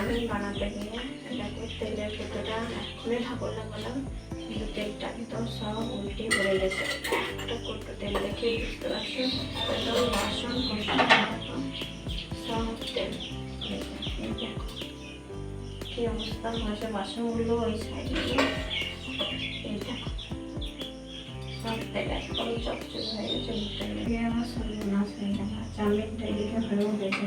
Chowmein বানাতে গিয়ে দেখো তেলের কতটা এক্ষুনি ঠাকুর লাগালাম কিন্তু তেলটা একদম সব উল্টে পড়ে গেছে। একটা কত তেল দেখে বুঝতে পারছ? একদম বাসন সব তেল কি অবস্থা? হয়েছে বাসনগুলো ওই সাইডে সব তেল একদম চকচক হয়ে গেছে। আমার সর্বনাশ হয়ে গেল। চাউমিনটা এদিকে হয়েও গেছে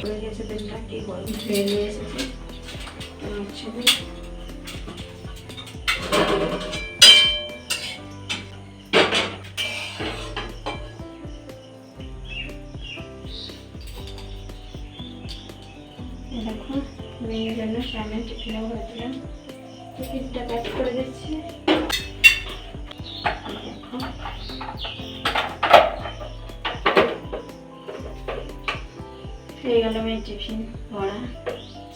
হয়ে গেছে তেলটা কি ধুয়ে নিয়ে এসেছি দেখো মেয়ের জন্য সামনে টিফিনও ভরেছিলাম টিফিনটা প্যাক করে দিচ্ছি। হয়ে গেল মেয়ের টিফিন ভরা।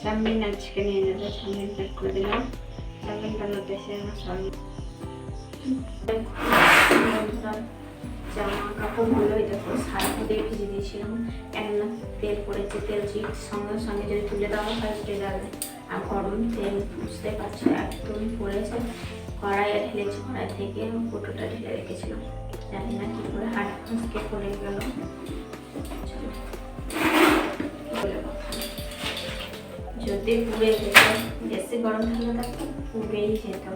চাউমিন আজকে নিয়ে নেব চাউমিন প্যাক করে দিলাম। চাউমিন বানাতে এসে আমার বন্ধুরা, জামা কাপড়গুলোই দেখো সার্ফ দিয়ে ভিজে দিয়েছিলাম। কেননা তেল পড়েছে তেল চিট সঙ্গে সঙ্গে যদি তুলে দেওয়া হয় উঠে যাবে আর গরম তেল বুঝতে পারছ একদম পড়েছে। কড়াইয়ে ঢেলেছি কড়াই থেকে কোটোটা ঢেলে রেখেছিলাম। জানি না কি করে হাট ফুসকে পড়ে গেল। যদি পুড়ে যেত, বেশি গরম থাকলে থাকতো পুড়েই যেত।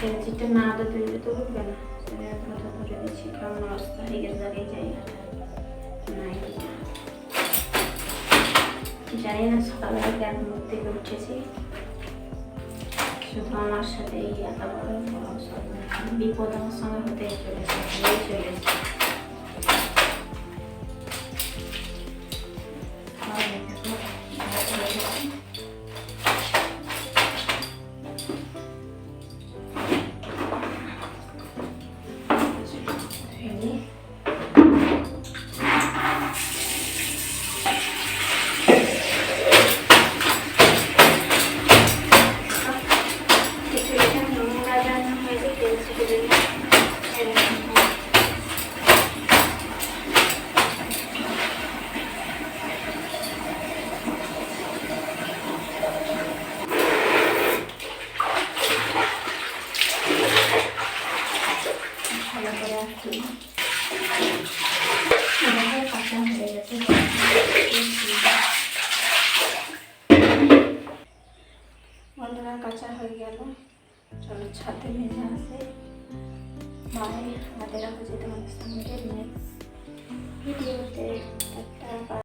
তেলচিটা না আদা দিলে তো উঠবে না। সেটা কথা ধরে দিচ্ছি অবস্থা হয়ে গেছে দাঁড়িয়ে জায়গাটা। নাই। জানি না, সকালবেলা কেন মুখ উঠেছি। শুধু আমার সাথে বিপদ আমার সঙ্গে হতে চলেছে। একটু এভাবে কাঁচা হয়ে গেছে বন্ধুরা, কাঁচা হয়ে গেল। চলো ছাদে ভেজে আসে। বাই হাতে হচ্ছে তোমাদের সঙ্গে ভিডিওতে একটা